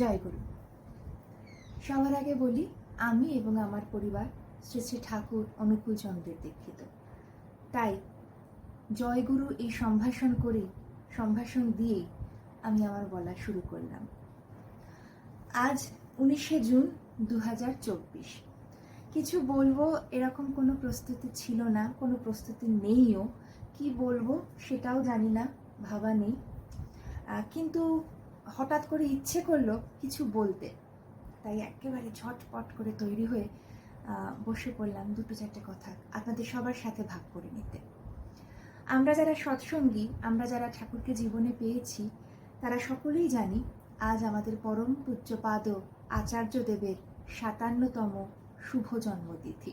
জয় গুরু সবার আগে বলি, আমি এবং আমার পরিবার শ্রী শ্রী ঠাকুর অনুকূল চন্দ্রের দীক্ষিত। তাই জয়গুরু এই সম্ভাষণ করে, সম্ভাষণ দিয়ে আমি আমার বলা শুরু করলাম। আজ উনিশে জুন দু চব্বিশ। কিছু বলব, এরকম কোনো প্রস্তুতি ছিল না, কোনো প্রস্তুতি নেইও। কি বলব সেটাও জানি না, ভাবা নেই। কিন্তু হঠাৎ করে ইচ্ছে করল কিছু বলতে। তাই একেবারে ঝটপট করে তৈরি হয়ে বসে পড়লাম দুটো চারটে কথা আপনাদের সবার সাথে ভাগ করে নিতে। আমরা যারা সৎসঙ্গী, আমরা যারা ঠাকুরকে জীবনে পেয়েছি, তারা সকলেই জানি আজ আমাদের পরম পূজ্যপাদ আচার্যদেবের সাতান্নতম শুভ জন্মতিথি।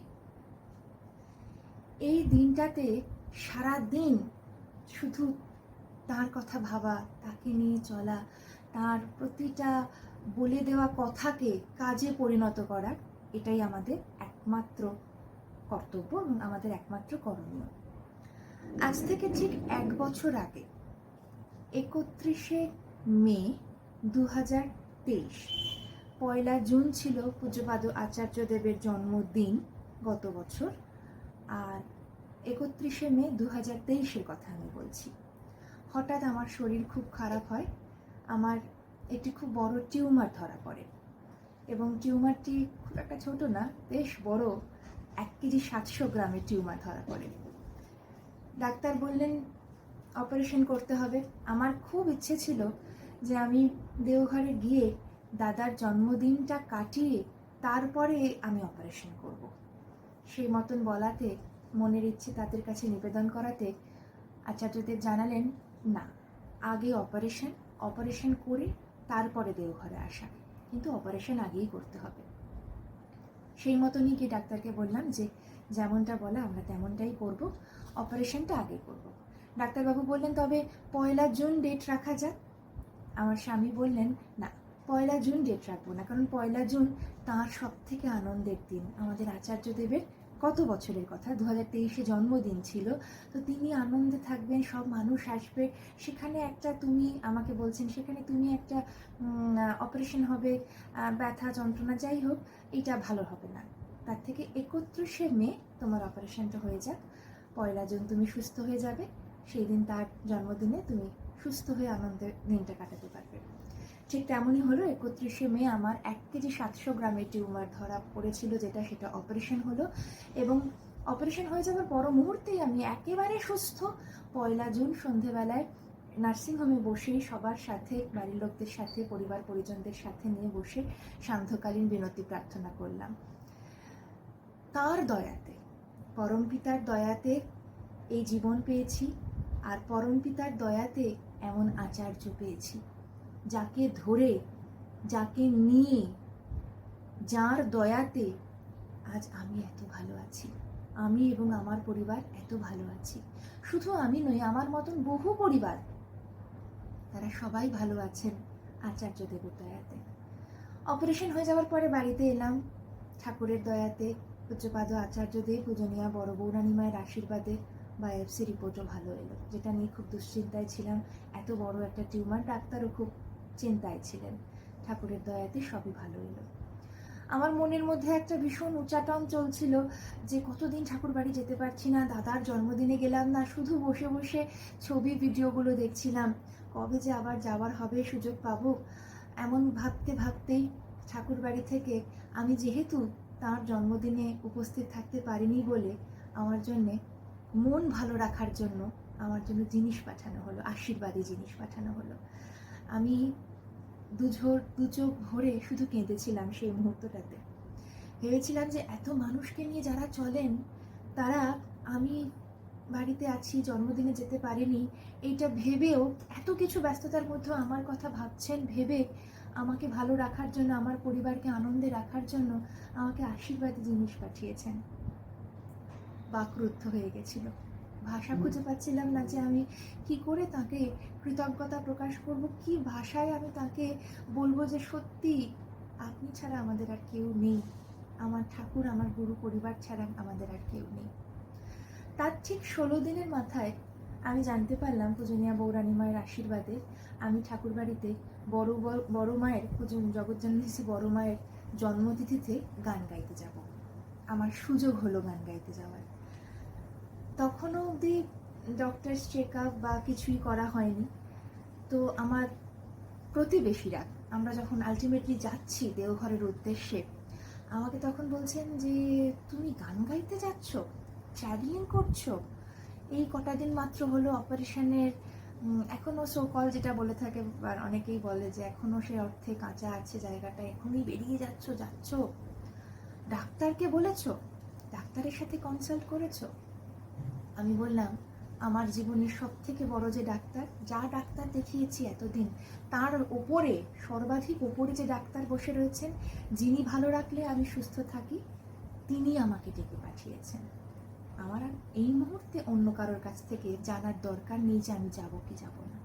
এই দিনটাতে সারা দিন শুধু তার কথা ভাবা, তাকে নিয়ে চলা তার প্রতিটা বলে দেওয়া কথাকে কাজে পরিণত করা এটাই আমাদের একমাত্র কর্তব্য এবং আমাদের একমাত্র করণীয়। আজ থেকে ঠিক এক বছর আগে, একত্রিশে মে দু হাজার তেইশ, পয়লা জুন ছিল পূজ্যপাদ আচার্যদেবের জন্মদিন গত বছর। আর একত্রিশে মে দু হাজার তেইশের কথা আমি বলছি। হঠাৎ আমার শরীর খুব খারাপ হয় আমার একটি খুব বড় টিউমার ধরা পড়ে। এবং টিউমারটি খুব একটা ছোট না, বেশ বড়, এক কেজি সাতশো গ্রামের টিউমার ধরা পড়ে। ডাক্তার বললেন, অপারেশন করতে হবে। আমার খুব ইচ্ছে ছিল যে আমি দেওঘরে গিয়ে দাদার জন্মদিনটা কাটিয়ে তারপরে আমি অপারেশন করব। সেই মতন বলাতে, মনের ইচ্ছে তাদের কাছে নিবেদন করাতে আচার্যদেব জানালেন, না, আগে অপারেশন অপারেশন করে তারপরে দেওঘরে আসা। কিন্তু অপারেশন আগেই করতে হবে। সেই মতনই গিয়ে ডাক্তারকে বললাম যে, যেমনটা বলা আমরা তেমনটাই করব, অপারেশনটা আগে করব। ডাক্তারবাবু বললেন, তবে পয়লা জুন ডেট রাখা যাক। আমার স্বামী বললেন, না, পয়লা জুন ডেট রাখব না, কারণ পয়লা জুন তাঁর সব থেকে আনন্দের দিন। আমাদের আচার্যদেবের কত বছরের কথা? দু হাজার তেইশে জন্মদিন ছিল, তো তিনি আনন্দে থাকবেন, সব মানুষ আসবে। সেখানে একটা তুমি আমাকে বলছেন, সেখানে তুমি একটা অপারেশন হবে ব্যথা যন্ত্রণা, যাই হোক, এটা ভালো হবে না। তার থেকে একত্রিশে মে তোমার অপারেশনটা হয়ে যাক। পয়লা জুন তুমি সুস্থ হয়ে যাবে, সেই দিন তার জন্মদিনে তুমি সুস্থ হয়ে আনন্দের দিনটা কাটাতে পারবে। ঠিক তেমনই হলো, একত্রিশে মে আমার এক কেজি সাতশো গ্রামের টিউমার ধরা পড়েছিল যেটা সেটা অপারেশন হলো এবং অপারেশন হয়ে যাওয়ার পর মুহূর্তেই আমি একেবারে সুস্থ। পয়লা জুন সন্ধেবেলায় নার্সিংহোমে বসেই সবার সাথে, বাড়ির লোকদের সাথে, পরিবার পরিজনদের সাথে নিয়ে বসে সান্ধ্যকালীন বিনতি প্রার্থনা করলাম। তার দয়াতে পরমপিতার দয়াতে এই জীবন পেয়েছি, আর পরমপিতার দয়াতে এমন আচার্য পেয়েছি। যাকে ধরে, যাকে নিয়ে, যার দয়াতে আজ আমি এত ভালো আছি। আমি এবং আমার পরিবার এত ভালো আছি। শুধু আমি নই, আমার মতন বহু পরিবার, তারা সবাই ভালো আছেন আচার্য দয়াতে অপারেশন হয়ে যাওয়ার পরে বাড়িতে এলাম। ঠাকুরের দয়াতে পূজ্যপাদ আচার্যদেব পূজনীয়া বড় বৌরানী মায়ের আশীর্বাদে বায়োপসি রিপোর্টও ভালো এলো, যেটা নিয়ে খুব দুশ্চিন্তায় ছিলাম। এত বড় একটা টিউমার, ডাক্তারও খুব চিন্তায় ছিলেন। ঠাকুরের দয়াতে সবই ভালো এলো আমার মনের মধ্যে একটা ভীষণ উচ্চাটন চলছিল যে, কতদিন ঠাকুর বাড়ি যেতে পারছি না? দাদার জন্মদিনে গেলাম না। শুধু বসে বসে ছবি, ভিডিওগুলো দেখছিলাম। কবে যে আবার যাওয়ার হবে সুযোগ পাবো? এমন ভাবতে, ভাবতেই ঠাকুর বাড়ি থেকে আমি যেহেতু তার জন্মদিনে উপস্থিত থাকতে পারিনি বলে আমার জন্যে মন ভালো রাখার জন্য আমার জন্য জিনিস পাঠানো হলো, আশীর্বাদী জিনিস পাঠানো হলো। আমি দুঝোর দু চোখ ভরে শুধু কেঁদেছিলাম সেই মুহূর্তটাতে। ভেবেছিলাম যে এত মানুষকে নিয়ে যারা চলেন, তারা আমি বাড়িতে আছি, জন্মদিনে যেতে পারিনি, এইটা ভেবেও এত কিছু ব্যস্ততার মধ্যেও আমার কথা ভাবছেন, ভেবে আমাকে ভালো রাখার জন্য, আমার পরিবারকে আনন্দে রাখার জন্য আমাকে আশীর্বাদী জিনিস পাঠিয়েছেন। বাকরুদ্ধ হয়ে গেছিল। ভাষা খুঁজে পাচ্ছিলাম না যে আমি কি করে তাকে কৃতজ্ঞতা প্রকাশ করব, কি ভাষায় আমি তাকে বলব যে সত্যি আপনি ছাড়া আমাদের আর কেউ নেই। আমার ঠাকুর, আমার গুরু পরিবার ছাড়া আমাদের আর কেউ নেই। তার ঠিক ষোলো দিনের মাথায় আমি জানতে পারলাম পূজনীয়া বৌরানী মায়ের আশীর্বাদে আমি ঠাকুর বাড়িতে বড় বড় মায়ের পূজন জগজ্জননী বড় মায়ের জন্মতিথিতে গান গাইতে যাব। আমার সুযোগ হলো গান গাইতে যাওয়ার। তখনও অবধি ডক্টর চেক আপ বা কিছুই করা হয়নি। তো আমার প্রতিবেশীরা আমরা যখন আলটিমেটলি যাচ্ছি দেওঘরের উদ্দেশ্যে, আমাকে তখন বলছেন যে, তুমি গান গাইতে যাচ্ছ? ট্রাভেলিং করছ? এই কটা দিন মাত্র হলো অপারেশনের এখনও সোকল যেটা বলে থাকে অনেকেই বলে যে এখনও সে অর্থে কাঁচা আছে জায়গাটা, এখনই বেরিয়ে যাচ্ছ যাচ্ছ। ডাক্তারকে বলেছ? ডাক্তারের সাথে কনসাল্ট করেছ? আমি বললাম, আমার জীবনের সব থেকে বড় যে ডাক্তার, যা ডাক্তার দেখিয়েছি এতদিন, তার ওপরে সর্বাধিক ওপরে যে ডাক্তার বসে রয়েছেন, যিনি ভালো রাখলে আমি সুস্থ থাকি, তিনি আমাকে ডেকে পাঠিয়েছেন। আমার আর এই মুহূর্তে অন্য কারোর কাছ থেকে জানার দরকার নেই যে আমি যাব কি যাব না।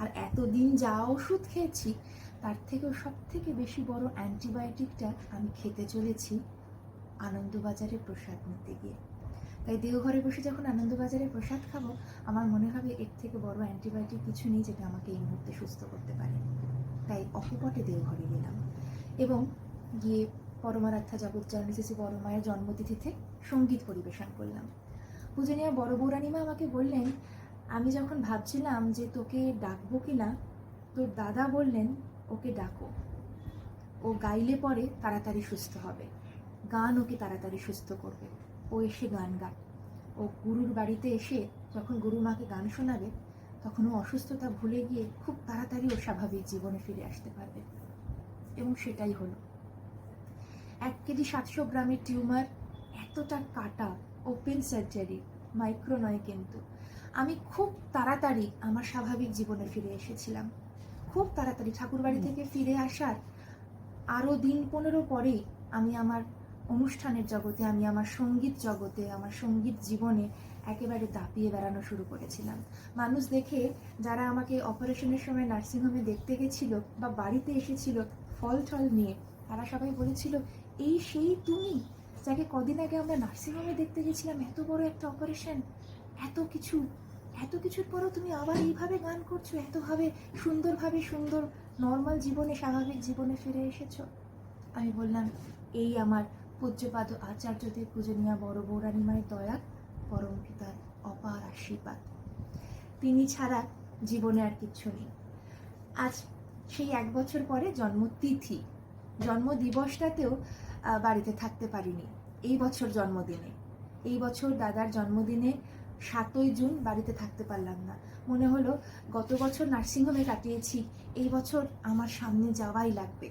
আর এতদিন যা ওষুধ খেয়েছি, তার থেকেও সব থেকে বেশি বড় অ্যান্টিবায়োটিকটা আমি খেতে চলেছি আনন্দবাজারে প্রসাদ নিতে গিয়ে। তাই দেওঘরে বসে যখন আনন্দবাজারে প্রসাদ খাব, আমার মনে হবে এর থেকে বড় অ্যান্টিবায়োটিক কিছু নেই যেটা আমাকে এই মুহূর্তে সুস্থ করতে পারে। তাই অকপটে দেওঘরে গেলাম। এবং গিয়ে পরমারাধ্যা জগৎচরণ শ্রী বড় মায়ের জন্মতিথিতে সংগীত পরিবেশন করলাম। পূজনীয় বড় বৌরানিমা আমাকে বললেন, আমি যখন ভাবছিলাম যে তোকে ডাকবো কি না, তোর দাদা বললেন, ওকে ডাকো। ও গাইলে পরে তাড়াতাড়ি সুস্থ হবে। গান ওকে তাড়াতাড়ি সুস্থ করবে। ও এসে গান গায়। ও গুরুর বাড়িতে এসে যখন গুরু মাকে গান শোনাবে তখন ও অসুস্থতা ভুলে গিয়ে খুব তাড়াতাড়ি ও স্বাভাবিক জীবনে ফিরে আসতে পারবে। এবং সেটাই হলো। এক কেজি সাতশো গ্রামের টিউমার এতটা কাটা ওপেন সার্জারি মাইক্রো নয় কিন্তু। আমি খুব তাড়াতাড়ি আমার স্বাভাবিক জীবনে ফিরে এসেছিলাম। খুব তাড়াতাড়ি ঠাকুরবাড়ি থেকে ফিরে আসার আরও দিন পনেরো পরেই আমি আমার অনুষ্ঠানের জগতে আমি আমার সংগীত জগতে, আমার সংগীত জীবনে একেবারে দাপিয়ে বেড়ানো শুরু করেছিলাম। মানুষ দেখে যারা আমাকে অপারেশনের সময় নার্সিংহোমে দেখতে গেছিল বা বাড়িতে এসেছিল ফল টল নিয়ে, তারা সবাই বলেছিল, এই সেই তুমি যাকে কদিন আগে আমরা নার্সিংহোমে দেখতে গেছিলাম, এত বড় একটা অপারেশন। এত কিছু, এত কিছুর পরও তুমি আবার এইভাবে গান করছ, এতভাবে সুন্দরভাবে সুন্দর নর্মাল জীবনে, স্বাভাবিক জীবনে ফিরে এসেছ? আমি বললাম, এই আমার পূজ্যপাদ আচার্যদের পূজনীয় বড় বৌরানী মায়ের দয়া পরম পিতার অপার আশীর্বাদ। তিনি ছাড়া জীবনে আর কিচ্ছু নেই। আজ সেই এক বছর পরে জন্মতিথি। জন্ম দিবসটাতেও বাড়িতে থাকতে পারিনি। এই বছর জন্মদিনে। এই বছর দাদার জন্মদিনে সাতই জুন বাড়িতে থাকতে পারলাম না। মনে হলো, গত বছর নার্সিংহোমে কাটিয়েছি, এই বছর আমার সামনে যাওয়াই লাগবে।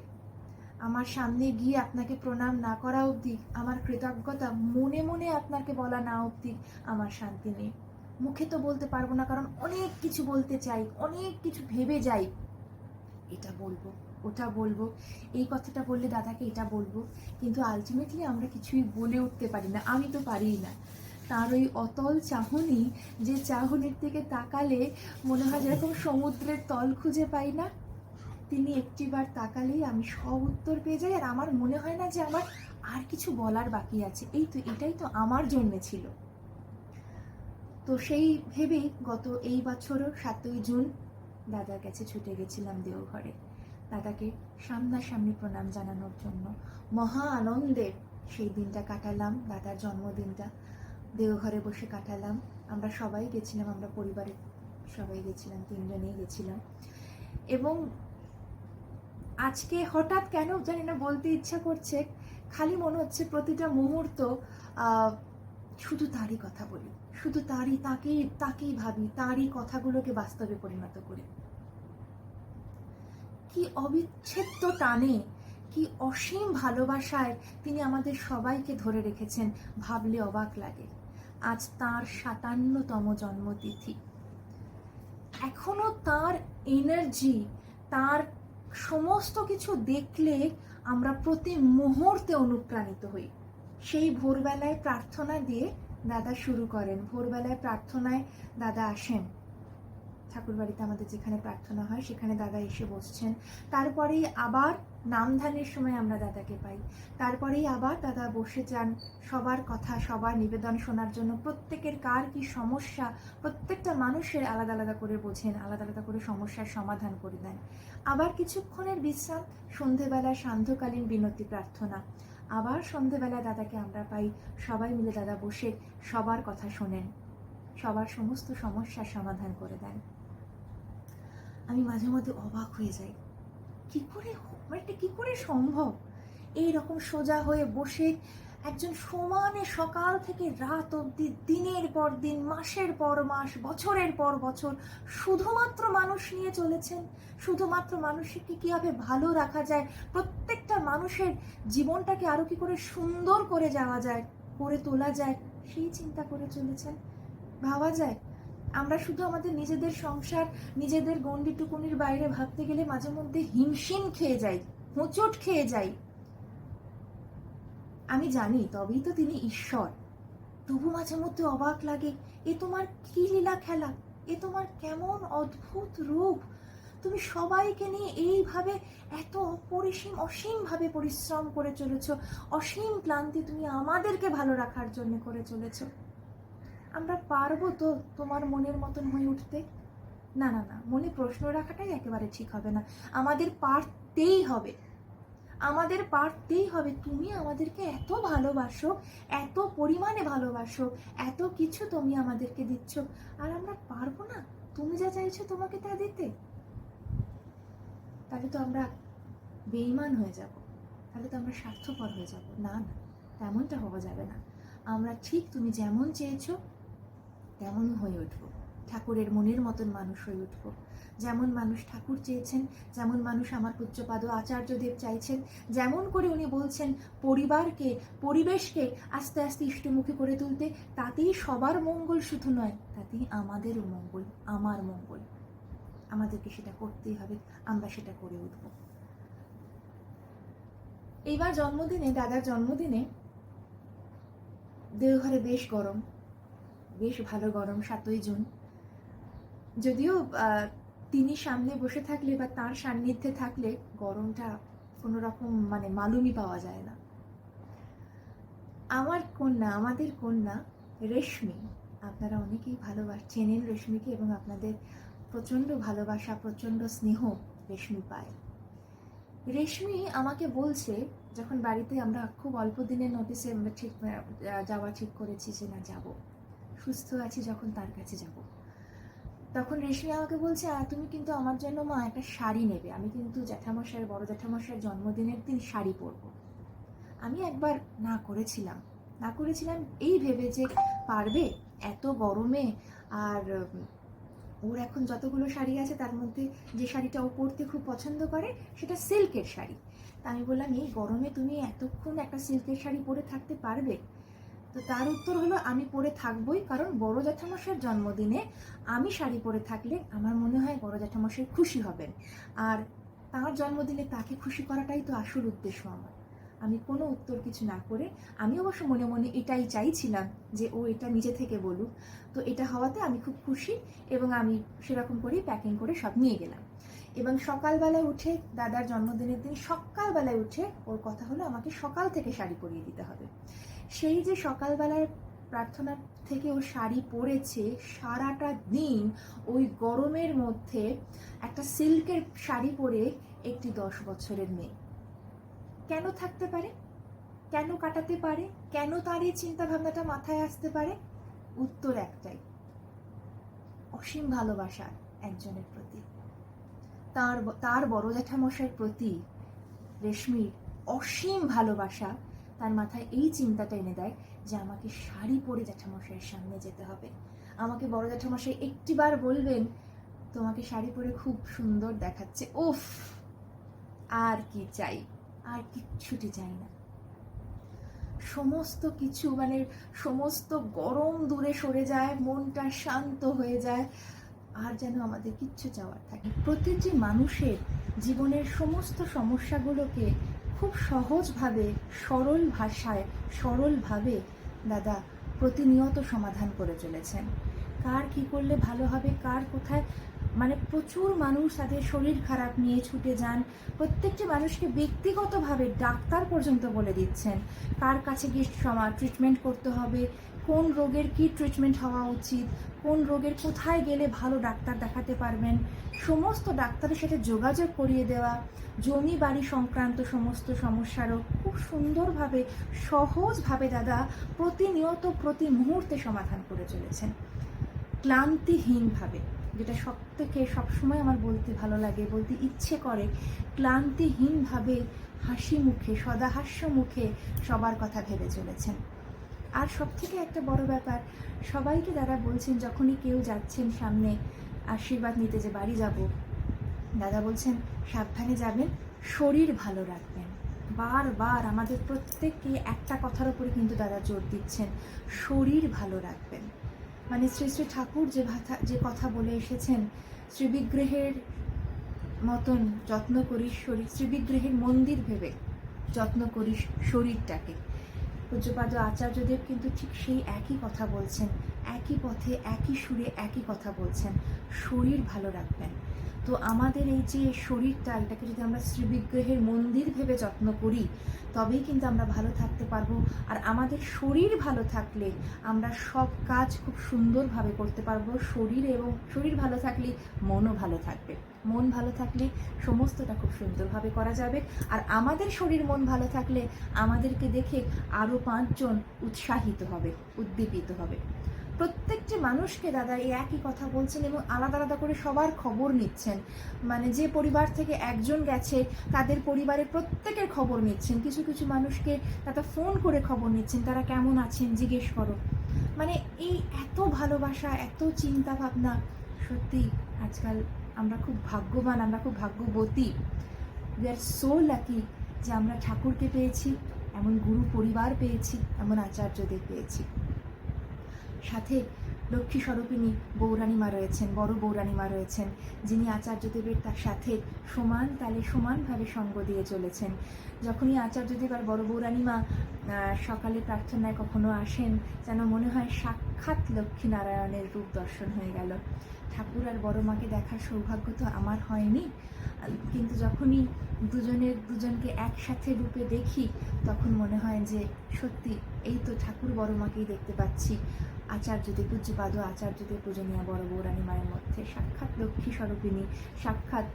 আমার সামনে গিয়ে আপনাকে প্রণাম না করা অবধি, আমার কৃতজ্ঞতা মনে মনে আপনাকে বলা না অবধি আমার শান্তি নেই। মুখে তো বলতে পারব না, কারণ অনেক কিছু বলতে চাই, অনেক কিছু ভেবে যাই। এটা বলব, ওটা বলব, এই কথাটা বললে দাদাকে এটা বলব, কিন্তু আলটিমেটলি আমরা কিছুই বলে উঠতে পারি না, আমি তো পারিই না। তার ওই অতল চাহনি যে চাহনির দিকে তাকালে মনে হয় যেরকম সমুদ্রের তল খুঁজে পাই না তিনি একটিবার তাকালেই আমি সব উত্তর পেয়ে যাই আর আমার মনে হয় না যে আমার আর কিছু বলার বাকি আছে। এই তো, এটাই তো আমার জন্যে ছিল। তো সেই ভেবেই গত এই বছরও সাতই জুন দাদার কাছে ছুটে গেছিলাম দেওঘরে। দাদাকে সামনাসামনি প্রণাম জানানোর জন্য। মহা আনন্দে সেই দিনটা কাটালাম, দাদার জন্মদিনটা। দেওঘরে বসে কাটালাম। আমরা সবাই গেছিলাম, আমরা পরিবারের সবাই গেছিলাম, তিনজনেই গেছিলাম। এবং আজকে হঠাৎ কেন জানি না বলতে ইচ্ছা করছে, খালি মনে হচ্ছে প্রতিটা মুহূর্ত শুধু তারই কথা বলি। শুধু তারই, তাকেই তাকেই ভাবি, তারই কথাগুলোকে বাস্তবে পরিণত করি। কি অবিচ্ছেদ্য টানে, কি অসীম ভালোবাসায় তিনি আমাদের সবাইকে ধরে রেখেছেন ভাবলে অবাক লাগে। আজ তার সাতান্নতম জন্মতিথি। এখনও তার এনার্জি তার সমস্ত কিছু দেখলে আমরা প্রতি মুহূর্তে অনুপ্রাণিত হই। সেই ভোরবেলায় প্রার্থনা দিয়ে দাদা শুরু করেন। ভোরবেলায় প্রার্থনায় দাদা আসেন। ঠাকুরবাড়িতে আমাদের যেখানে প্রার্থনা হয়, সেখানে দাদা এসে বসছেন। তারপরেই আবার নামধানের সময় আমরা দাদাকে পাই। তারপরেই আবার দাদা বসে যান। সবার কথা, সবার নিবেদন শোনার জন্য প্রত্যেকের কার কি সমস্যা, প্রত্যেকটা মানুষের আলাদা আলাদা করে বোঝেন, আলাদা আলাদা করে সমস্যার সমাধান করে দেন। আবার কিছুক্ষণের বিশ্রাম, সন্ধেবেলা সান্ধ্যকালীন বিনতি প্রার্থনা। আবার সন্ধেবেলা দাদাকে আমরা পাই। সবাই মিলে দাদা বসে সবার কথা শোনেন। সবার সমস্ত সমস্যার সমাধান করে দেন। আমি মাঝে মধ্যে অবাক হয়ে যাই। কি করে মানে এটা কি করে সম্ভব? এই রকম সোজা হয়ে বসে একজন সমানে সকাল থেকে রাত অবধি, দিনের পর দিন, মাসের পর মাস, বছরের পর বছর শুধুমাত্র মানুষ নিয়ে চলেছেন। শুধুমাত্র মানুষকে কীভাবে ভালো রাখা যায়? প্রত্যেকটা মানুষের জীবনটাকে আরও কি করে সুন্দর করে যাওয়া যায়, করে তোলা যায়, সেই চিন্তা করে চলেছেন। ভাবা যায়? আমরা শুধু আমাদের নিজেদের সংসার, নিজেদের গণ্ডিটুকুনির বাইরে ভাবতে গেলে মাঝে মধ্যে হিমশিম খেয়ে যাই, হোঁচট খেয়ে যাই। আমি জানি তবেই তো তিনি ঈশ্বর। তবু মাঝে মধ্যে অবাক লাগে, এ তোমার কি লীলা খেলা? এ তোমার কেমন অদ্ভুত রূপ? তুমি সবাইকে নিয়ে এইভাবে এত অপরিসীম অসীমভাবে পরিশ্রম করে চলেছ, অসীম ক্লান্তি তুমি আমাদেরকে ভালো রাখার জন্য করে চলেছ। আমরা পারব তো তোমার মনের মতন হয়ে উঠতে? না না না, মনে প্রশ্ন রাখাটাই একেবারে ঠিক হবে না। আমাদের পারতেই হবে। আমাদের পারতেই হবে। তুমি আমাদেরকে এত ভালোবাসো, এত পরিমাণে ভালোবাসো, এত কিছু তুমি আমাদেরকে দিচ্ছ, আর আমরা পারব না। তুমি যা চাইছো তোমাকে তা দিতে। তাহলে তো আমরা বেইমান হয়ে যাব। তাহলে তো আমরা স্বার্থপর হয়ে যাব। না না, তেমনটা হওয়া যাবে না। আমরা ঠিক তুমি যেমন চেয়েছো তেমন হয়ে উঠবো? ঠাকুরের মনের মতন মানুষ হয়ে উঠবো। যেমন মানুষ ঠাকুর চেয়েছেন, যেমন মানুষ আমার পূজ্যপাদ আচার্যদেব চাইছেন, যেমন করে উনি বলছেন, পরিবারকে, পরিবেশকে আস্তে আস্তে ইষ্টমুখী করে তুলতে, তাতেই সবার মঙ্গল শুধু নয়, তাতেই আমাদেরও মঙ্গল, আমার মঙ্গল। আমাদেরকে সেটা করতেই হবে, আমরা সেটা করে উঠব। এইবার জন্মদিনে, দাদার জন্মদিনে দেওঘরে বেশ গরম। বেশ ভালো গরম, সাতই জুন। যদিও তিনি সামনে বসে থাকলে বা তার সান্নিধ্যে থাকলে গরমটা কোনো রকম মানে মালুমই পাওয়া যায় না। আমার কন্যা, আমাদের কন্যা রেশমি, আপনারা অনেকেই ভালোবাস চেনেন রেশমিকে এবং আপনাদের প্রচণ্ড ভালোবাসা, প্রচণ্ড স্নেহ রেশমি পায়। রেশমি আমাকে বলছে, যখন বাড়িতে আমরা খুব অল্প দিনের নোটিসে আমরা ঠিক যাওয়া ঠিক করেছি যে না যাব। সুস্থ আছি যখন তার কাছে যাব। তখন রেশমি আমাকে বলছে "আহ, তুমি কিন্তু আমার জন্য মা একটা শাড়ি নেবে। আমি কিন্তু জ্যাঠামশাইয়ের বড় জ্যাঠামশাইয়ের জন্মদিনের দিন শাড়ি পরবো। আমি একবার না করেছিলাম। না করেছিলাম এই ভেবে যে পারবে এত গরমে আর ওর এখন যতগুলো শাড়ি আছে তার মধ্যে যে শাড়িটা ও পরতে খুব পছন্দ করে সেটা সিল্কের শাড়ি। তা আমি বললাম এই গরমে তুমি এতক্ষণ একটা সিল্কের শাড়ি পরে থাকতে পারবে? তো তার উত্তর হলো, আমি পরে থাকবই, কারণ বড় জ্যাঠামশাইয়ের জন্মদিনে আমি শাড়ি পরে থাকলে আমার মনে হয় বড় জ্যাঠামশাই খুশি হবেন। আর তার জন্মদিনে তাকে খুশি করাটাই তো আসল উদ্দেশ্য আমার। আমি কোনো উত্তর কিছু না করে, আমি অবশ্য মনে মনে এটাই চাইছিলাম যে ও এটা নিজে থেকে বলুক। তো এটা হওয়াতে আমি খুব খুশি এবং আমি সেরকম করেই প্যাকিং করে সব নিয়ে গেলাম। এবং সকালবেলায় উঠে দাদার জন্মদিনের দিন সকালবেলায় উঠে ওর কথা হলো, আমাকে সকাল থেকে শাড়ি পরিয়ে দিতে হবে। সেই যে সকালবেলায় প্রার্থনা থেকে ও শাড়ি পরেছে, সারাটা দিন ওই গরমের মধ্যে একটা সিল্কের শাড়ি পরে একটি দশ বছরের মেয়ে। কেন থাকতে পারে? কেন কাটাতে পারে? কেন তার এই চিন্তা ভাবনাটা মাথায় আসতে পারে? উত্তর একটাই, অসীম ভালোবাসা একজনের প্রতি। তার তার বড় জ্যাঠামশাইয়ের প্রতি রেশমির অসীম ভালোবাসা তার মাথায় এই চিন্তাটা এনে দেয় যে আমাকে শাড়ি পরে জ্যাঠামশাইয়ের সামনে যেতে হবে। আমাকে বড় জ্যাঠামশাই একটিবার বলবেন, তোমাকে শাড়ি পরে খুব সুন্দর দেখাচ্ছে। উফ, আর কি চাই, আর কিচ্ছুটি চাই না। সমস্ত কিছু মানে সমস্ত গরম দূরে সরে যায়, মনটা শান্ত হয়ে যায়, আর যেন আমাদের কিচ্ছু চাওয়ার থাকে প্রতিটি মানুষের জীবনের সমস্ত সমস্যাগুলোকে খুব সহজভাবে, সরল ভাষায় সরলভাবে দাদা প্রতিনিয়ত সমাধান করে চলেছেন। কার কি করলে ভালো হবে, কার কোথায়? মানে প্রচুর মানুষ তাদের শরীর খারাপ নিয়ে ছুটে যান। প্রত্যেকটি মানুষকে ব্যক্তিগতভাবে ডাক্তার পর্যন্ত বলে দিচ্ছেন, কার কাছে সমা ট্রিটমেন্ট করতে হবে, কোন রোগের কি ট্রিটমেন্ট হওয়া উচিত কোন রোগের, কোথায় গেলে ভালো ডাক্তার দেখাতে পারবেন? সমস্ত ডাক্তারের সাথে যোগাযোগ করিয়ে দেওয়া, জমি বাড়ি সংক্রান্ত সমস্ত সমস্যারও খুব সুন্দরভাবে, সহজভাবে দাদা প্রতিনিয়ত প্রতি মুহূর্তে সমাধান করে চলেছেন। ক্লান্তিহীনভাবে, যেটা সব থেকে সবসময় আমার বলতে ভালো লাগে, বলতে ইচ্ছে করে, ক্লান্তিহীনভাবে হাসি মুখে, সদাহাস্য মুখে সবার কথা ভেবে চলেছেন। আর সব থেকে একটা বড় ব্যাপার, সবাইকে দাদা বলছেন, যখনই কেউ যাচ্ছেন সামনে, আশীর্বাদ নিতে যে বাড়ি যাব। দাদা বলছেন, সাবধানে যাবেন, শরীর ভালো রাখবেন। বারবার আমাদের প্রত্যেককে একটা কথার উপরে কিন্তু দাদা জোর দিচ্ছেন, শরীর ভালো রাখবেন। মানে শ্রী শ্রী ঠাকুর যে ভাষা যে কথা বলে এসেছেন, শ্রীবিগ্রহের মতন যত্ন করিস শরীর, শ্রীবিগ্রহের মন্দির ভেবে যত্ন করিস শরীরটাকে। পূজ্যপাদ আচার্যদেব কিন্তু ঠিক সেই একই কথা বলছেন। একই পথে, একই সুরে একই কথা বলছেন। শরীর ভালো রাখবেন। তো আমাদের এই যে শরীরটা, এটাকে যদি আমরা শ্রীবিগ্রহের মন্দির ভেবে যত্ন করি, তবেই কিন্তু আমরা ভালো থাকতে পারব। আর আমাদের শরীর ভালো থাকলে আমরা সব কাজ খুব সুন্দরভাবে করতে পারব। শরীর এবং শরীর ভালো থাকলে মনও ভালো থাকবে। মন ভালো থাকলে সমস্তটা খুব সুন্দরভাবে করা যাবে। আর আমাদের শরীর মন ভালো থাকলে আমাদেরকে দেখে আরও পাঁচজন উৎসাহিত হবে, উদ্দীপিত হবে। প্রত্যেকটি মানুষকে দাদা এই একই কথা বলছেন এবং আলাদা আলাদা করে সবার খবর নিচ্ছেন। মানে যে পরিবার থেকে একজন গেছে, তাদের পরিবারের প্রত্যেকের খবর নিচ্ছেন। কিছু কিছু মানুষকে দাদা ফোন করে খবর নিচ্ছেন, তারা কেমন আছেন? জিজ্ঞেস করো। মানে এই এত ভালোবাসা, এত চিন্তা ভাবনা সত্যি আজকাল আমরা খুব ভাগ্যবান, আমরা খুব ভাগ্যবতী। উই আর সো লাকি যে আমরা ঠাকুরকে পেয়েছি, এমন গুরু পরিবার পেয়েছি, এমন আচার্যদের পেয়েছি। সাথে লক্ষ্মী স্বরূপিণী বৌরানীমা রয়েছেন, বড় বৌরানীমা রয়েছেন, যিনি আচার্যদেবের তার সাথে সমান তালে সমানভাবে সঙ্গ দিয়ে চলেছেন। যখনই আচার্যদেব আর বড় বৌরানীমা সকালে প্রার্থনায় কখনো আসেন, যেন মনে হয় সাক্ষাৎ লক্ষ্মীনারায়ণের রূপ দর্শন হয়ে গেল। ঠাকুর আর বড় মাকে দেখার সৌভাগ্য তো আমার হয়নি। কিন্তু যখনই দুজনের দুজনকে একসাথে রূপে দেখি, তখন মনে হয় যে সত্যি এই তো ঠাকুর বড় মাকেই দেখতে পাচ্ছি। আচার্যদের, পূজ্যপাদ আচার্যদের পূজনীয় বড় বৌরানী মায়ের মধ্যে সাক্ষাৎ লক্ষ্মী স্বরূপিণী, সাক্ষাৎ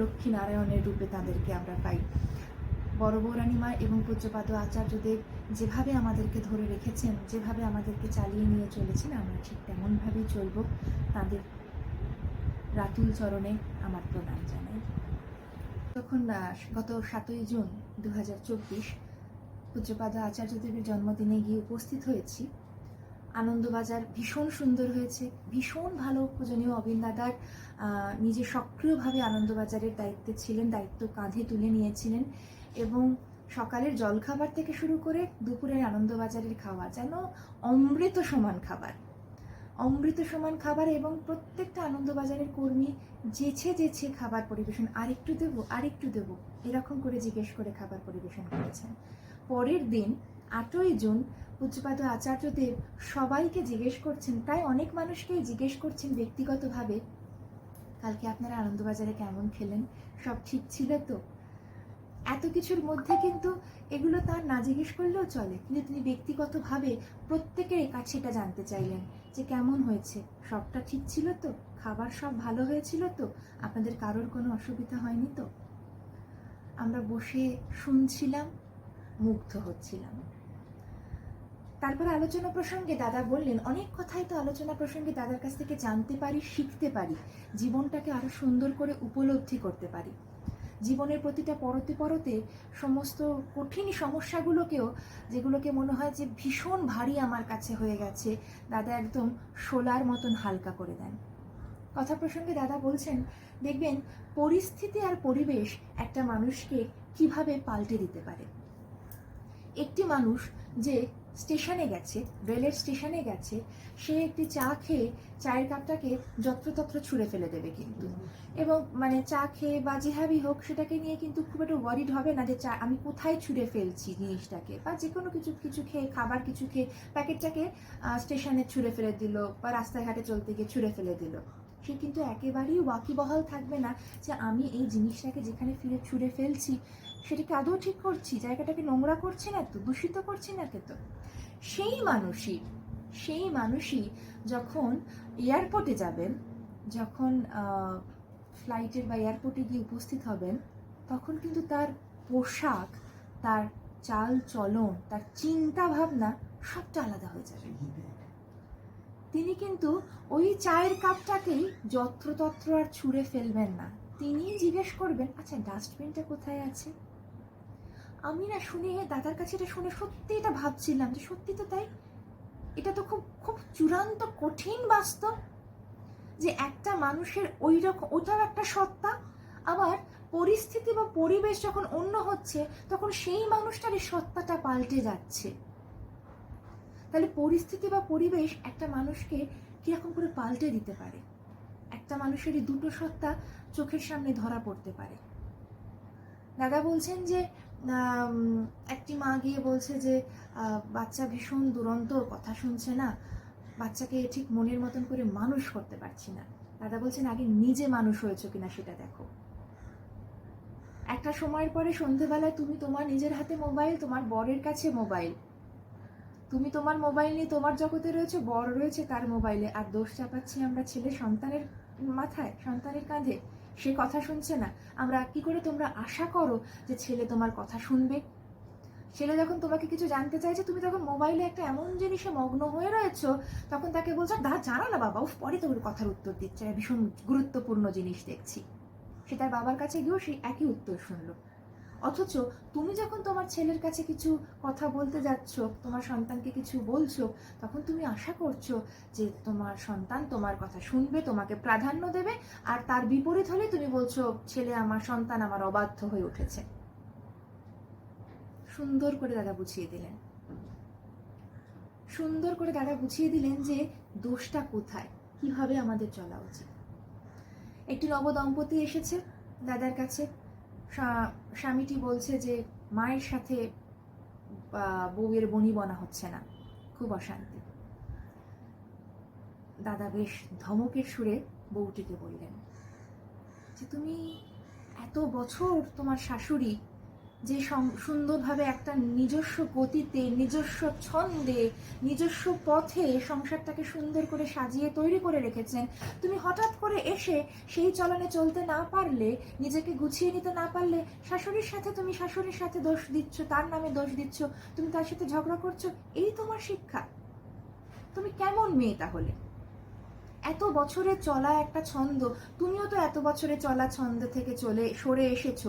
লক্ষ্মী নারায়ণের রূপে তাদেরকে আমরা পাই। বড় বৌরানী মা এবং পূজ্যপাদ আচার্যদেব যেভাবে আমাদেরকে ধরে রেখেছেন, যেভাবে আমাদেরকে চালিয়ে নিয়ে চলেছেন, আমরা ঠিক তেমনভাবেই চলব। তাদের রাতুল চরণে আমার প্রণাম জানাই। তখন গত সাতই জুন দু হাজার চব্বিশ পূজ্যপাদ আচার্যদেবের জন্মদিনে গিয়ে উপস্থিত হয়েছি। আনন্দবাজার ভীষণ সুন্দর হয়েছে, ভীষণ ভালো পূজনীয় অবিন দাদার নিজে সক্রিয়ভাবে আনন্দবাজারের দায়িত্বে ছিলেন, দায়িত্ব কাঁধে তুলে নিয়েছিলেন এবং সকালের জলখাবার থেকে শুরু করে দুপুরের আনন্দবাজারের খাওয়া যেন অমৃত সমান খাবার। অমৃত সমান খাবার এবং প্রত্যেকটা আনন্দবাজারের কর্মী যেছে যেছে খাবার পরিবেশন, আরেকটু দেবো আরেকটু দেবো, এরকম করে জিজ্ঞেস করে খাবার পরিবেশন করেছেন। পরের দিন আটই জুন পূজ্যপাদ আচার্যদেব সবাইকে জিজ্ঞেস করছেন, প্রায় অনেক মানুষকেই জিজ্ঞেস করছেন ব্যক্তিগতভাবে, কালকে আপনারা আনন্দবাজারে কেমন খেলেন? সব ঠিক ছিল তো? এত কিছুর মধ্যে কিন্তু এগুলো তার না জিজ্ঞেস করলেও চলে, কিন্তু তিনি ব্যক্তিগতভাবে প্রত্যেকের কাছে এটা জানতে চাইলেন যে কেমন হয়েছে? সবটা ঠিক ছিল তো? খাবার সব ভালো হয়েছিল তো? আপনাদের কারোর কোনো অসুবিধা হয়নি তো? আমরা বসে শুনছিলাম, মুগ্ধ হচ্ছিলাম। তারপর আলোচনা প্রসঙ্গে দাদা বললেন, অনেক কথাই তো আলোচনা প্রসঙ্গে দাদার কাছ থেকে জানতে পারি, শিখতে পারি, জীবনটাকে আরও সুন্দর করে উপলব্ধি করতে পারি। জীবনের প্রতিটা পরতে পরতে সমস্ত কঠিন সমস্যাগুলোকেও, যেগুলোকে মনে হয় যে ভীষণ ভারী আমার কাছে হয়ে গেছে, দাদা একদম শোলার মতন হালকা করে দেন। কথা প্রসঙ্গে দাদা বলছেন, দেখবেন, পরিস্থিতি আর পরিবেশ একটা মানুষকে কীভাবে পাল্টে দিতে পারে? একটি মানুষ যে স্টেশনে গেছে, রেলের স্টেশনে গেছে, সে একটি চা খেয়ে চায়ের কাপটাকে যত্রতত্র ছুঁড়ে ফেলে দেবে কিন্তু। এবং মানে চা খেয়ে বা যেভাবেই হোক, সেটাকে নিয়ে কিন্তু খুব একটা ওয়ারিড হবে না যে চা, আমি কোথায় ছুঁড়ে ফেলছি জিনিসটাকে বা যে কোনো কিছু কিছু খেয়ে, খাবার কিছু খেয়ে, প্যাকেটটাকে স্টেশনে ছুঁড়ে ফেলে দিল বা রাস্তাঘাটে চলতে গিয়ে ছুঁড়ে ফেলে দিল। সে কিন্তু একেবারেই ওয়াকিবহাল থাকবে না যে আমি এই জিনিসটাকে যেখানে ফিরে ছুঁড়ে ফেলছি, সেটাকে আদৌ ঠিক করছি? জায়গাটাকে নোংরা করছি না তো দূষিত করছি না তো সেই মানুষই সেই মানুষই যখন এয়ারপোর্টে যাবেন, যখন ফ্লাইটের বা এয়ারপোর্টে গিয়ে উপস্থিত হবেন, তখন কিন্তু তার পোশাক, তার চাল চলন, তার চিন্তা ভাবনা সবটা আলাদা হয়ে যাবে। তিনি কিন্তু ওই চায়ের কাপটাকেই যত্রতত্র আর ছুঁড়ে ফেলবেন না। তিনি জিজ্ঞেস করবেন আচ্ছা ডাস্টবিনটা কোথায় আছে? আমি না শুনে, দাদার কাছে এটা শুনে সত্যি এটা ভাবছিলাম যে সত্যি তো তাই, এটা তো খুব খুব চূড়ান্ত কঠিন বাস্তব যে একটা মানুষের ওই রকম ওটাও একটা সত্তা, আবার পরিস্থিতি বা পরিবেশ যখন অন্য হচ্ছে, তখন সেই মানুষটারই সত্তাটা পাল্টে যাচ্ছে। তাহলে পরিস্থিতি বা পরিবেশ একটা মানুষকে কীরকম করে পাল্টে দিতে পারে? একটা মানুষেরই দুটো সত্তা চোখের সামনে ধরা পড়তে পারে। দাদা বলছেন যে একটি মা গিয়ে বলছে যে বাচ্চা ভীষণ দুরন্ত, কথা শুনছে না। বাচ্চাকে ঠিক মনের মতন করে মানুষ করতে পারছি না। দাদা বলছেন, আগে নিজে মানুষ হয়েছো কিনা সেটা দেখো। একটা সময়ের পরে সন্ধেবেলায় তুমি তোমার নিজের হাতে মোবাইল, তোমার বরের কাছে মোবাইল। তুমি তোমার মোবাইল নিয়ে তোমার জগতে রয়েছে, বড় রয়েছে তার মোবাইলে আর দোষ চাপাচ্ছি আমরা ছেলে সন্তানের মাথায়, সন্তানের কাঁধে। সে কথা শুনছে না। আমরা কি করে তোমরা আশা করো যে ছেলে তোমার কথা শুনবে? ছেলে যখন তোমাকে কিছু জানতে চাইছে তুমি তখন মোবাইলে একটা এমন জিনিসে মগ্ন হয়ে রয়েছো, তখন তাকে বলছো, দা জানো না বাবা, উফ, পরে তোর কথার উত্তর দিচ্ছে। ভীষণ গুরুত্বপূর্ণ জিনিস দেখছি। সে তার বাবার কাছে গিয়েও সেই একই উত্তর শুনলো। অথচ তুমি যখন তোমার ছেলের কাছে কিছু কথা বলতে যাচ্ছ, তোমার সন্তানকে কিছু বলছো, তখন তুমি আশা করছ যে তোমার সন্তান তোমার কথা শুনবে, তোমাকে প্রাধান্য দেবে, আর তার বিপরীত হলে তুমি বলছো, ছেলে, আমার সন্তান আমার অবাধ্য হয়ে উঠেছে। সুন্দর করে দাদা বুঝিয়ে দিলেন। সুন্দর করে দাদা বুঝিয়ে দিলেন যে দোষটা কোথায়, কীভাবে আমাদের চলা উচিত। একটি নব দম্পতি এসেছে দাদার কাছে। স্বামীটি বলছে যে মায়ের সাথে বউয়ের বনি বনা হচ্ছে না। খুব অশান্তি। দাদা বেশ ধমকের সুরে বউটিকে বললেন যে, তুমি এত বছর তোমার শাশুড়ি যে সুন্দরভাবে একটা নিজস্ব গতিতে, নিজস্ব ছন্দে, নিজস্ব পথে সংসারটাকে সুন্দর করে সাজিয়ে তৈরি করে রেখেছেন। তুমি হঠাৎ করে এসে সেই চলনে চলতে না পারলে, নিজেকে গুছিয়ে নিতে না পারলে, শাশুড়ির সাথে তুমি শাশুড়ির সাথে দোষ দিচ্ছ, তার নামে দোষ দিচ্ছ, তুমি তার সাথে ঝগড়া করছ, এই তোমার শিক্ষা। তুমি কেমন মেয়ে তাহলে? এত বছরে চলা একটা ছন্দ, তুমিও তো এত বছরে চলা ছন্দ থেকে চলে, সরে এসেছ।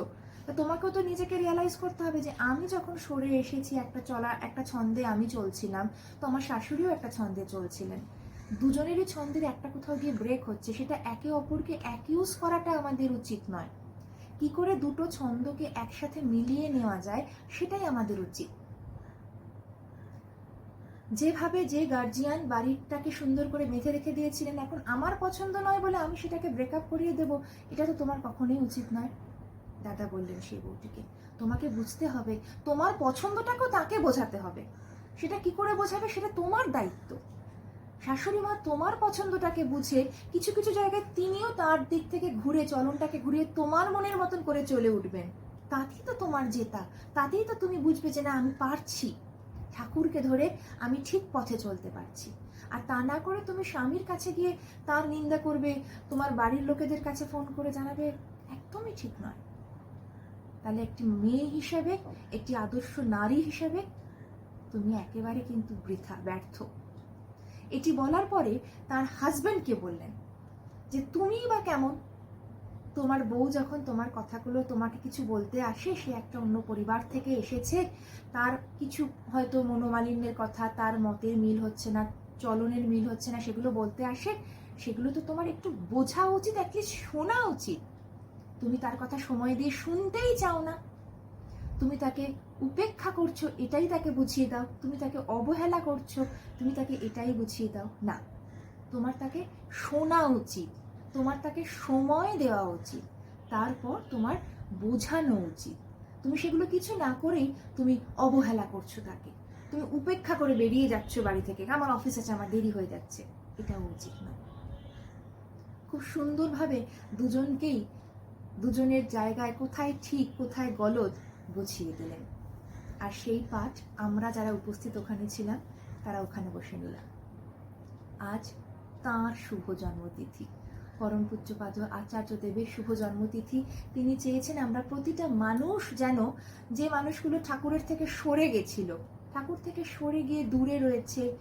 তোমাকেও তো নিজেকে রিয়ালাইজ করতে হবে যে আমি যখন সরে এসেছি একটা চলা একটা ছন্দে আমি চলছিলাম, তো আমার শাশুড়িও একটা ছন্দে চলছিলেন। দুজনেরই ছন্দের একটা কোথাও গিয়ে ব্রেক হচ্ছে, সেটা একে অপরকে অ্যাকিউজ করাটা আমাদের উচিত নয়। কি করে দুটো ছন্দকে একসাথে মিলিয়ে নেওয়া যায়, সেটাই আমাদের উচিত। যেভাবে যে গার্জিয়ান বাড়িটাকে সুন্দর করে বেঁধে রেখে দিয়েছিলেন, এখন আমার পছন্দ নয় বলে আমি সেটাকে ব্রেকআপ করিয়ে দেব, এটা তো তোমার কখনোই উচিত নয়। দাদা বললেন সেই বউটিকে। তোমাকে বুঝতে হবে, তোমার পছন্দটাকেও তাকে বোঝাতে হবে। সেটা কি করে বোঝাবে? সেটা তোমার দায়িত্ব। শাশুড়ি মা তোমার পছন্দটাকে বুঝে কিছু কিছু জায়গায় তিনিও তার দিক থেকে ঘুরে, চলনটাকে ঘুরিয়ে তোমার মনের মতন করে চলে উঠবেন। তাতেই তো তোমার জেতা, তাতেই তো তুমি বুঝবে যে না, আমি পারছি। ঠাকুরকে ধরে আমি ঠিক পথে চলতে পারছি। আর তা না করে তুমি স্বামীর কাছে গিয়ে তার নিন্দা করবে, তোমার বাড়ির লোকেদের কাছে ফোন করে জানাবে, একদমই ঠিক নয়। তাহলে একটি মেয়ে হিসেবে, একটি আদর্শ নারী হিসেবে তুমি একেবারে কিন্তু বৃথা, ব্যর্থ। এটি বলার পরে তার হাজব্যান্ডকে বললেন যে, তুমি বা কেমন? তোমার বউ যখন তোমার কথাগুলো তোমাকে কিছু বলতে আসে, সে একটা অন্য পরিবার থেকে এসেছে, তার কিছু হয়তো মনোমালিন্যের কথা, তার মতের মিল হচ্ছে না, চলনের মিল হচ্ছে না, সেগুলো বলতে আসে, সেগুলো তো তোমার একটু বোঝা উচিত অ্যাটলিস্ট শোনা উচিত। তুমি তার কথা সময় দিয়ে শুনতেই চাও না। তুমি তাকে উপেক্ষা করছ, এটাই তাকে বুঝিয়ে দাও। তুমি তাকে অবহেলা করছ, তুমি তাকে এটাই বুঝিয়ে দাও। না, তোমার তাকে শোনা উচিত, তোমার তাকে সময় দেওয়া উচিত, তারপর তোমার বোঝানো উচিত। তুমি সেগুলো কিছু না করেই তুমি অবহেলা করছ তাকে। তুমি উপেক্ষা করে বেরিয়ে যাচ্ছ বাড়ি থেকে। আমার অফিস আছে, আমার দেরি হয়ে যাচ্ছে। এটাও উচিত না খুব সুন্দরভাবে দুজনকেই দুজনের জায়গায় কোথায় ঠিক, কোথায় গলদ বুঝিয়ে দিলেন। আর সেই পাঠ আমরা যারা উপস্থিত ওখানে ছিলাম, তারা ওখানে বসে নিলাম। আজ তাঁর শুভ জন্মতিথি। পরম পূজ্যপাদ আচার্য দেবের শুভ জন্মতিথি। তিনি চেয়েছেন আমরা প্রতিটা মানুষ যেন যে মানুষগুলো ঠাকুরের থেকে সরে গেছিল, ঠাকুর থেকে সরে গিয়ে দূরে রয়েছে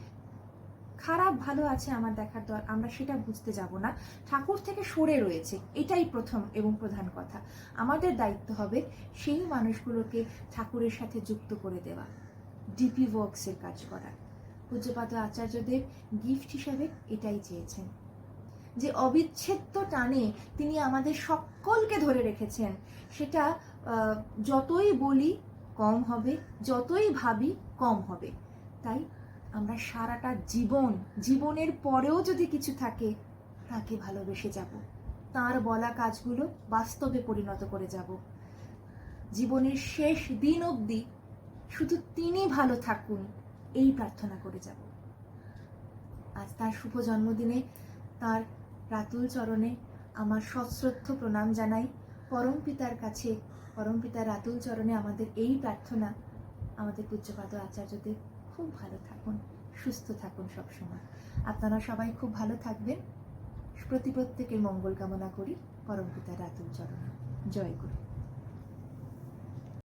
খারাপ ভালো আছে আমার দেখার দর, আমরা সেটা বুঝতে যাব না। ঠাকুর থেকে সরে রয়েছে, এটাই প্রথম এবং প্রধান কথা। আমাদের দায়িত্ব হবে সেই মানুষগুলোকে ঠাকুরের সাথে যুক্ত করে দেওয়া, ডিপি ওয়ার্কসের কাজ করা। পূজ্যপাত আচার্যদেব গিফট হিসাবে এটাই চেয়েছেন। যে অবিচ্ছেদ্য টানে তিনি আমাদের সকলকে ধরে রেখেছেন, সেটা যতই বলি কম হবে, যতই ভাবি কম হবে। তাই আমরা সারাটা জীবন, জীবনের পরেও যদি কিছু থাকে, তাকে ভালোবেসে যাব। তার বলা কাজগুলো বাস্তবে পরিণত করে যাব। জীবনের শেষ দিন অবধি শুধু তিনি ভালো থাকুন, এই প্রার্থনা করে যাব। আজ তার শুভ জন্মদিনে, তার রাতুল চরণে আমার সশ্রদ্ধ প্রণাম জানাই। পরম পিতার কাছে, পরম পিতার রাতুল চরণে আমাদের এই প্রার্থনা আমাদের পূজ্যপাদ আচার্যদেব খুব ভালো থাকুন, সুস্থ থাকুন সবসময়। আপনারা সবাই খুব ভালো থাকবেন। প্রতি প্রত্যেকের মঙ্গল কামনা করি। পরম পিতার রাতুল চরণ। জয় গুরু।